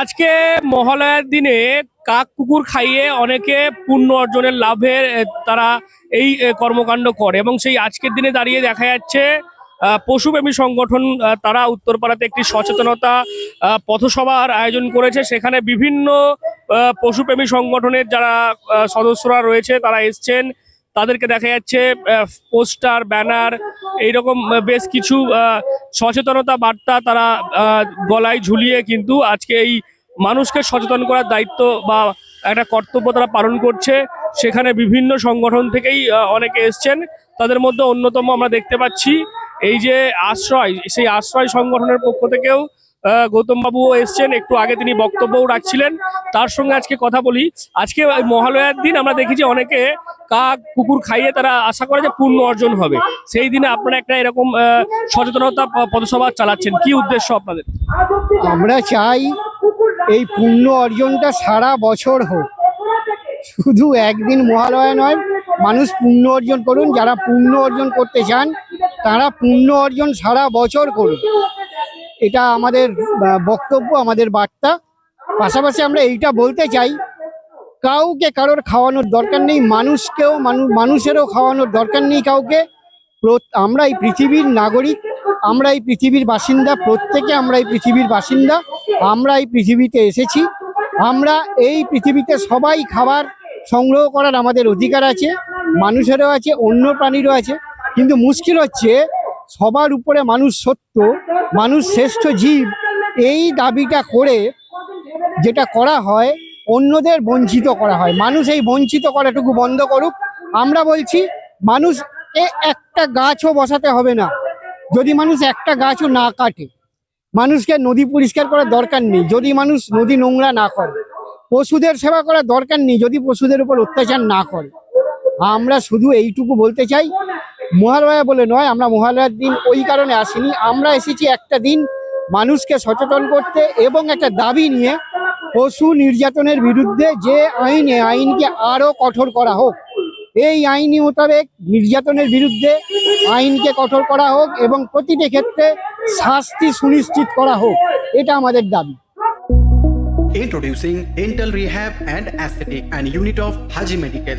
আজকে মহালয়ার দিনে কাক কুকুর খাইয়ে অনেকে পুণ্য অর্জনের লাভের এ, তারা এই কর্মকাণ্ড করে এবং সেই আজকের দিনে দাঁড়িয়ে দেখা যাচ্ছে পশুপ্রেমী সংগঠন তারা উত্তরপাড়াতে একটি সচেতনতা পথসভার আয়োজন করেছে। সেখানে বিভিন্ন পশুপ্রেমী সংগঠনের যারা সদস্যরা রয়েছে তারা এসছেন। তাদেরকে দেখা যাচ্ছে পোস্টার, ব্যানার, এইরকম বেশ কিছু সচেতনতা বার্তা তারা গলায় ঝুলিয়ে কিন্তু আজকে এই মানুষকে সচেতন করার দায়িত্ব বা একটা কর্তব্য তারা পালন করছে। সেখানে বিভিন্ন সংগঠন থেকেই অনেকে এসছেন। তাদের মধ্যে অন্যতম আমরা দেখতে পাচ্ছি, এই যে আশ্রয়, সেই আশ্রয় সংগঠনের পক্ষ থেকেও আহ, গৌতম বাবুও এসছেন। একটু আগে তিনি বক্তব্যও রাখছিলেন। তার সঙ্গে আজকে কথা বলি। আজকে মহালয়ার দিন আমরা দেখি যে অনেকে কাক কুকুর খাইয়ে তারা আশা করে যে পূর্ণ অর্জন হবে। সেই দিনে আপনারা একটা এরকম সচেতনতা পদসভা চালাচ্ছেন। কি উদ্দেশ্য আপনাদের? আমরা চাই এই পুণ্য অর্জনটা সারা বছর হোক। শুধু একদিন মহালয়া নয় মানুষ পুণ্য অর্জন করুন। যারা পুণ্য অর্জন করতে চান তারা পুণ্য অর্জন সারা বছর করুন এটা আমাদের বক্তব্য, আমাদের বার্তা। পাশাপাশি আমরা এইটা বলতে চাই, কাউকে কারোর খাওয়ানোর দরকার নেই, মানুষকেও, মানু- মানুষেরও খাওয়ানোর দরকার নেই কাউকে। আমরা এই পৃথিবীর নাগরিক, আমরা এই পৃথিবীর বাসিন্দা, প্রত্যেকে আমরা এই পৃথিবীর বাসিন্দা, আমরা এই পৃথিবীতে এসেছি। আমরা এই পৃথিবীতে সবাই খাবার সংগ্রহ করার আমাদের অধিকার আছে, মানুষেরও আছে, অন্য প্রাণীরও আছে। কিন্তু মুশকিল হচ্ছে সবার উপরে মানুষ সত্য, মানুষ শ্রেষ্ঠ জীব, এই দাবিটা করে যেটা করা হয়, অন্যদের বঞ্চিত করা হয়। মানুষ এই বঞ্চিত করাটুকু বন্ধ করুক। আমরা বলছি, মানুষ এ একটা গাছও বসাতে হবে না। যদি মানুষ একটা গাছও না কাটে, মানুষকে নদী পরিষ্কার করার দরকার নেই। যদি মানুষ নদী নোংরা না করে, পশুদের সেবা করার দরকার নেই। যদি পশুদের উপর অত্যাচার না করে আমরা শুধু এইটুকু বলতে চাই, মহালয়া বলে নয়, আমরা মহালয়ার দিন ওই কারণে আসিনি। আমরা এসেছি একটা দিন মানুষকে সচেতন করতে এবং একটা দাবি নিয়ে পশু নির্যাতনের বিরুদ্ধে যে আইনে, আইনকে আরও কঠোর করা হোক। এই আইনি মোতাবেক নির্যাতনের বিরুদ্ধে আইনকে কঠোর করা হোক এবং প্রতিটি ক্ষেত্রে শাস্তি সুনিশ্চিত করা হোক, এটা আমাদের দাবি। Introducing Dental Rehab and Aesthetic and Unit of Haji Medical.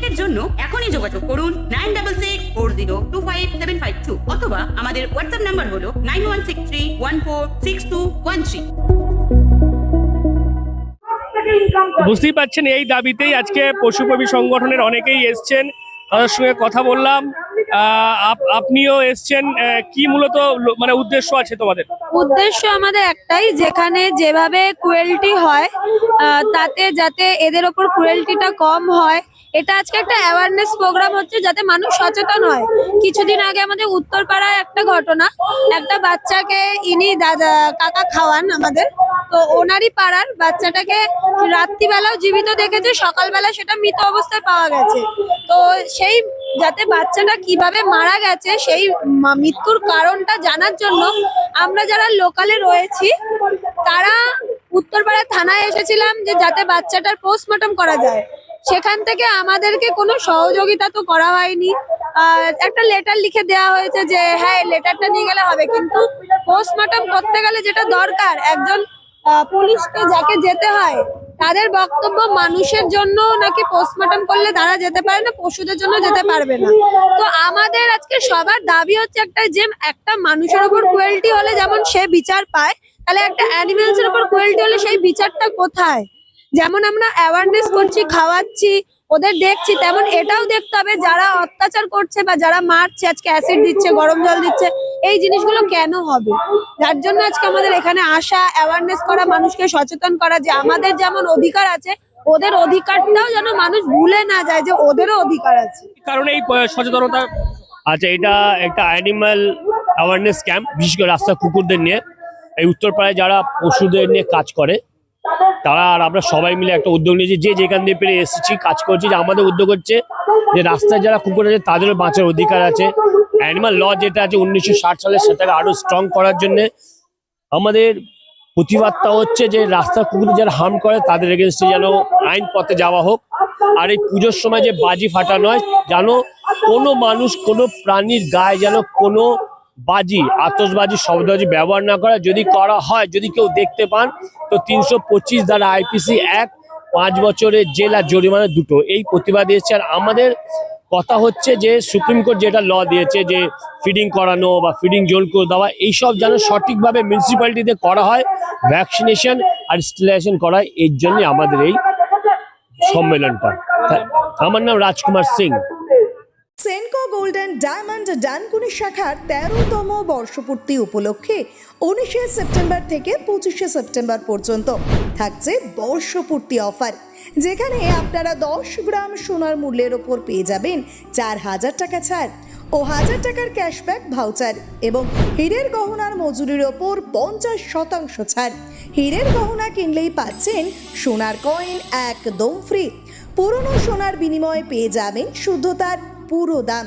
অ্যাপয়েন্টমেন্টের জন্য এখনই যোগাযোগ করুন nine double six four zero two five seven five two অথবা আমাদের হোয়াটসঅ্যাপ নাম্বার হলো nine one six three one four six two one three. বুঝতেই পাচ্ছেন এই দাবিতেই আজকে পশুপ্রেমী সংগঠনের অনেকেই এসছেন। তাদের সঙ্গে কথা বললাম। আহ, আপ- আপনিও এসছেন। কি মূলত মানে উদ্দেশ্য আছে তোমাদের? উদ্দেশ্য আমাদের একটাই যেখানে যেভাবে ক্রুয়েলটি হয় আহ, তাতে যাতে এদের ওপর ক্রুয়েলটিটা কম হয় এটা আজকে একটা অ্যাওয়ারনেস প্রোগ্রাম হচ্ছে যাতে মানুষ সচেতন হয়। কিছুদিন আগে আমাদের উত্তরপাড়ায় একটা ঘটনা, একটা বাচ্চাকে ইনি দাদা, কাকা খাওয়ান আমাদের। তো ওনারই পাড়ার বাচ্চাটাকে রাত্রিবেলাও জীবিত দেখেছে, সকালবেলা সেটা মৃত অবস্থায় পাওয়া গেছে। তো সেই যাতে বাচ্চাটা কীভাবে মারা গেছে, সেই মৃত্যুর কারণটা জানার জন্য আমরা যারা লোকালে রয়েছি, তারা উত্তরপাড়া থানায় এসেছিলাম যে যাতে বাচ্চাটার পোস্টমর্টম করা যায়। সেখান থেকে আমাদেরকে কোনো সহযোগিতা তো করা হয়নি। একটা লেটার লিখে দেওয়া হয়েছে যে হ্যাঁ লেটারটা নিয়ে গেলে হবে। কিন্তু পোস্টমর্টম করতে গেলে যেটা দরকার, একজন পুলিশকে যাকে যেতে হয়, তাদের বক্তব্য মানুষের জন্য নাকি পোস্টমর্টম করলে তারা যেতে পারে না, পশুদের জন্য যেতে পারবে না। তো আমাদের আজকে সবার দাবি হচ্ছে একটা যে একটা মানুষের উপর ক্রুয়েলটি হলে যেমন সে বিচার পায়, তাহলে একটা অ্যানিমেলস এর উপর ক্রুয়েলটি হলে সেই বিচারটা কোথায়? যেমন আমরা অ্যাওয়ারনেস করছি, খাওয়াচ্ছি, ওদের দেখছি, তেমন এটাও দেখতে হবে যারা অত্যাচার করছে বা যারা মারছে, আজকে অ্যাসিড দিচ্ছে, গরম জল দিচ্ছে, এই জিনিসগুলো কেন হবে? যার জন্য আজকে আমাদের এখানে আসা অ্যাওয়ারনেস করা, মানুষকে সচেতন করা যে আমাদের যেমন অধিকার আছে, ওদের অধিকারটাও যেন মানুষ ভুলে না যায় যে ওদেরও অধিকার আছে। কারণে এই সচেতনতা আচ্ছা এটা একটা অ্যানিমাল অ্যাওয়ারনেস ক্যাম্প বিশেষ করে রাস্তা কুকুরদের নিয়ে। এই উত্তরপাড়ায় যারা পশুদের নিয়ে কাজ করে তারা আর আমরা সবাই মিলে একটা উদ্যোগ নিয়েছি। যে যেখান দিয়ে পেরে এসেছি, কাজ করছি, যে আমাদের উদ্যোগ হচ্ছে যে রাস্তায় যারা কুকুর আছে, তাদেরও বাঁচার অধিকার আছে। অ্যানিমাল ল যেটা আছে, উনিশশো ষাট সালে সেটাকে আরও স্ট্রং করার জন্যে আমাদের প্রতিবাদটা হচ্ছে যে রাস্তার কুকুর যারা হার্ম করে, তাদের এগেনস্টে যেন আইন পথে যাওয়া হোক। আর এই পুজোর সময় যে বাজি ফাটানো হয়, যেন কোনো মানুষ, কোনো প্রাণীর গায়ে যেন কোনো বাজি আতসবাজি শব্দবাজি ব্যবহার না করা, যদি করা হয়, যদি কেউ দেখতে পান, তো তিনশো পঁচিশ দ্বারা আইপিসি এক, পাঁচ বছরের জেল জরিমানা দুটো। এই প্রতিবাদ এসেছে আর আমাদের কথা হচ্ছে যে, সুপ্রিম কোর্ট যেটা ল দিয়েছে যে, ফিডিং করানো বা ফিডিং জোল করে দেওয়া, এইসব যেন সঠিকভাবে মিউনিসিপ্যালিটিতে করা হয় ভ্যাকসিনেশন আর স্টেলাইজেশন করা, এর জন্য আমাদের এই সম্মেলনটা। আমার নাম রাজকুমার সিং। সেনকো গোল্ডেন ডায়মন্ড ডানকুনি শাখার তেরোতম বর্ষপূর্তি উপলক্ষে উনিশে সেপ্টেম্বর থেকে পঁচিশে সেপ্টেম্বর পর্যন্ত থাকছে বর্ষপূর্তি অফার, যেখানে আপনারা দশ গ্রাম সোনার মূল্যের ওপর পেয়ে যাবেন চার হাজার টাকা ছাড় ও হাজার টাকার ক্যাশব্যাক ভাউচার এবং হীরের গহনার মজুরির ওপর পঞ্চাশ শতাংশ ছাড়। হীরের গহনা কিনলেই পাচ্ছেন সোনার কয়েন একদম ফ্রি পুরনো সোনার বিনিময়ে পেয়ে যাবেন শুদ্ধতার পুরো দাম।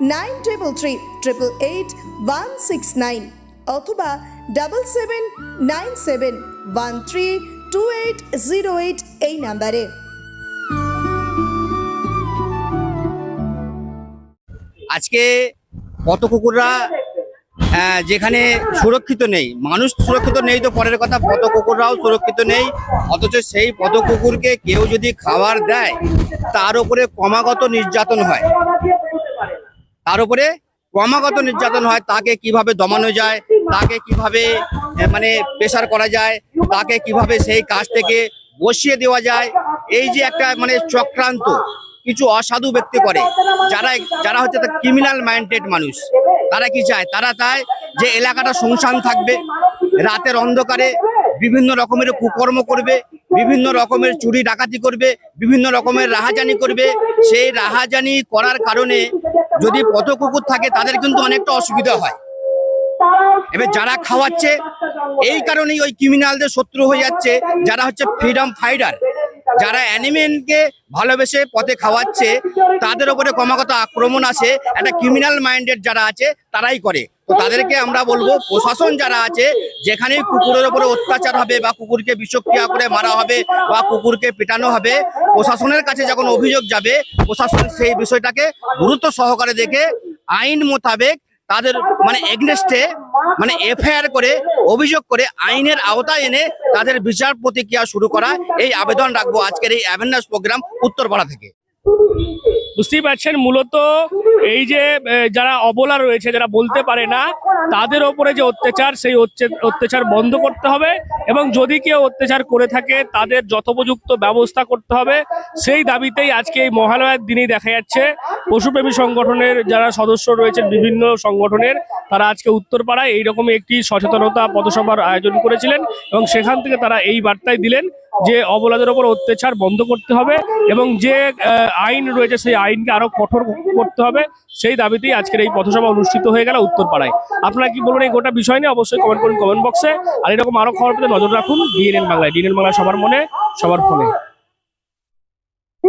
nine triple three triple eight one six nine অথবা double seven nine seven one three two eight zero eight এই নাম্বারে। আজকে কত কুকুররা যেখানে সুরক্ষিত নেই, মানুষ সুরক্ষিত নেই তো পরের কথা পত কুকুররাও সুরক্ষিত নেই, অথচ সেই পত কুকুরকে কেউ যদি খাবার দেয়, তার উপরে ক্রমাগত নির্যাতন হয়। তার উপরে ক্রমাগত নির্যাতন হয়, তাকে কীভাবে দমানো যায়, তাকে কীভাবে মানে প্রেশার করা যায়, তাকে কীভাবে সেই কাজ থেকে বসিয়ে দেওয়া যায়, এই যে একটা মানে চক্রান্ত কিছু অসাধু ব্যক্তি করে, যারা যারা হচ্ছে ক্রিমিনাল মাইন্ডেড মানুষ, তারা কি চায়? তারা চায় যে এলাকাটা শুনশান থাকবে, রাতের অন্ধকারে বিভিন্ন রকমের কুকর্ম করবে, বিভিন্ন রকমের চুরি ডাকাতি করবে, বিভিন্ন রকমের রাহাজানি করবে, সেই রাহাজানি করার কারণে যদি পথ কুকুর থাকে, তাদের কিন্তু অনেকটা অসুবিধা হয়। এবার যারা খাওয়াচ্ছে, এই কারণেই ওই ক্রিমিনালদের শত্রু হয়ে যাচ্ছে, যারা হচ্ছে ফ্রিডম ফাইটার যারা অ্যানিমেলকে ভালোবেসে পথে খাওয়াচ্ছে, তাদের উপরে ক্রমাগত আক্রমণ আছে। একটা ক্রিমিনাল মাইন্ডেড যারা আছে, তারাই করে। তো তাদেরকে আমরা বলব, প্রশাসন যারা আছে, যেখানেই কুকুরের উপরে অত্যাচার হবে বা কুকুরকে বিষক্রিয়া করে মারা হবে বা কুকুরকে পেটানো হবে, প্রশাসনের কাছে যখন অভিযোগ যাবে, প্রশাসন সেই বিষয়টাকে গুরুত্ব সহকারে দেখে, আইন মোতাবেক তাদের মানে এগনেস্টে মানে এফআইআর করে অভিযোগ করে আইনের আওতায় এনে তাদের বিচার প্রতিক্রিয়া শুরু করা এই আবেদন রাখব আজকের এই অ্যাওয়ারনেস প্রোগ্রাম উত্তরপাড়া থেকে। বুঝতেই পারছেন? মূলত এই যে যারা অবলা রয়েছে, যারা বলতে পারে না, তাদের ওপরে যে অত্যাচার, সেই অত্যাচার- বন্ধ করতে হবে এবং যদি কেউ অত্যাচার করে থাকে, তাদের যথোপযুক্ত ব্যবস্থা করতে হবে। সেই দাবিতেই আজকে এই মহালয়ার দিনেই দেখা যাচ্ছে, পশুপ্রেমী সংগঠনের যারা সদস্য রয়েছেন, বিভিন্ন সংগঠনের, তারা আজকে উত্তরপাড়ায় এইরকমই একটি সচেতনতা পথসভার আয়োজন করেছিলেন এবং সেখান থেকে তারা এই বার্তায় দিলেন। যে অবলাদের ওপর অত্যাচার বন্ধ করতে হবে এবং যে আইন রয়েছে সেই আইনকে আরও কঠোর করতে হবে, সেই দাবিতেই আজকের এই পথসভা অনুষ্ঠিত হয়ে গেল উত্তরপাড়ায়। আপনারা কি বলবেন এই গোটা বিষয় নিয়ে? অবশ্যই কমেন্ট করুন কমেন্ট বক্সে আর এরকম আরও খবর পেতে নজর রাখুন ডিএনএন বাংলায়। ডিএনএন বাংলা সবার মনে, সবার ফোনে।